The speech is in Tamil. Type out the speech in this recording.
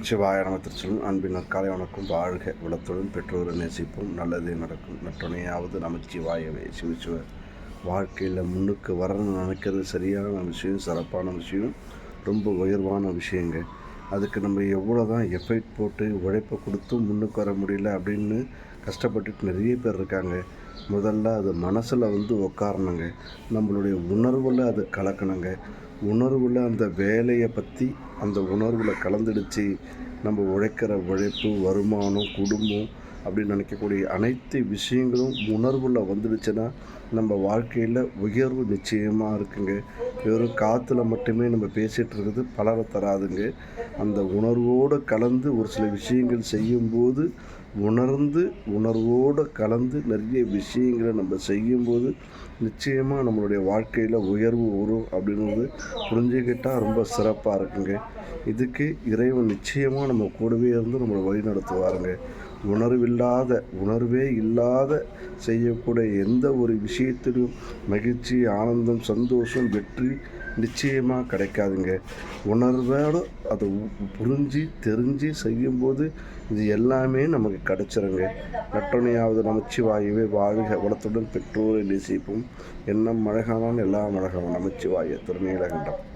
சிவாய நம அன்பின் நற்காலை வணக்கம். வாழ்க வளத்துடன் பெற்றோரை நேசிப்போம். நல்லதே நடக்கும். நற்றுணையாவது நமச்சிவாயவே சிவசிவ வாழ்க்கையில் முன்னுக்கு வரணும்னு நினைக்கிறது சரியான விஷயம் சிறப்பான விஷயம். ரொம்ப உயர்வான விஷயங்க. அதுக்கு நம்ம எவ்வளோ தான் எஃபெக்ட் போட்டு உழைப்பை கொடுத்தும் முன்னுக்கு வர முடியல அப்படின்னு கஷ்டப்பட்டுட்டு நிறைய பேர் இருக்காங்க. முதல்ல அது மனசில் வந்து உக்காரணுங்க. நம்மளுடைய உணர்வில் அது கலக்கணுங்க. உணர்வில் அந்த வேலையை பற்றி அந்த உணர்வில் கலந்துடுச்சு. நம்ம உழைக்கிற உழைப்பு வருமானம் குடும்பம் அப்படின்னு நினைக்கக்கூடிய அனைத்து விஷயங்களும் உணர்வில் வந்துடுச்சுன்னா நம்ம வாழ்க்கையில் உயர்வு நிச்சயமாக இருக்குங்க. வெறும் காற்றுல மட்டுமே நம்ம பேசிகிட்டு இருக்கிறது பலரை தராதுங்க. அந்த உணர்வோடு கலந்து ஒரு சில விஷயங்கள் செய்யும்போது உணர்ந்து உணர்வோடு கலந்து நிறைய விஷயங்களை நம்ம செய்யும்போது நிச்சயமாக நம்மளுடைய வாழ்க்கையில் உயர்வு வரும் அப்படின்றது புரிஞ்சுக்கிட்டால் ரொம்ப சிறப்பாக இருக்குங்க. இதுக்கு இறைவன் நிச்சயமாக நம்ம கூடவே இருந்து நம்மளை வழி நடத்துவாருங்க உணர்வில்லாத உணர்வே இல்லாத செய்யக்கூடிய எந்த ஒரு விஷயத்திலும் மகிழ்ச்சி ஆனந்தம் சந்தோஷம் வெற்றி நிச்சயமாக கிடைக்காதுங்க. உணர்வோடு அதை புரிஞ்சு தெரிஞ்சு செய்யும்போது இது எல்லாமே நமக்கு கிடைச்சிருங்க. நட்டனையாவது நமச்சிவாயுவே வாழ்க. வளத்துடன் பெற்றோரை நேசிப்போம். எண்ணம் மழகானால் எல்லாம் மழகான நமச்சிவாய திருநீலகண்டம்.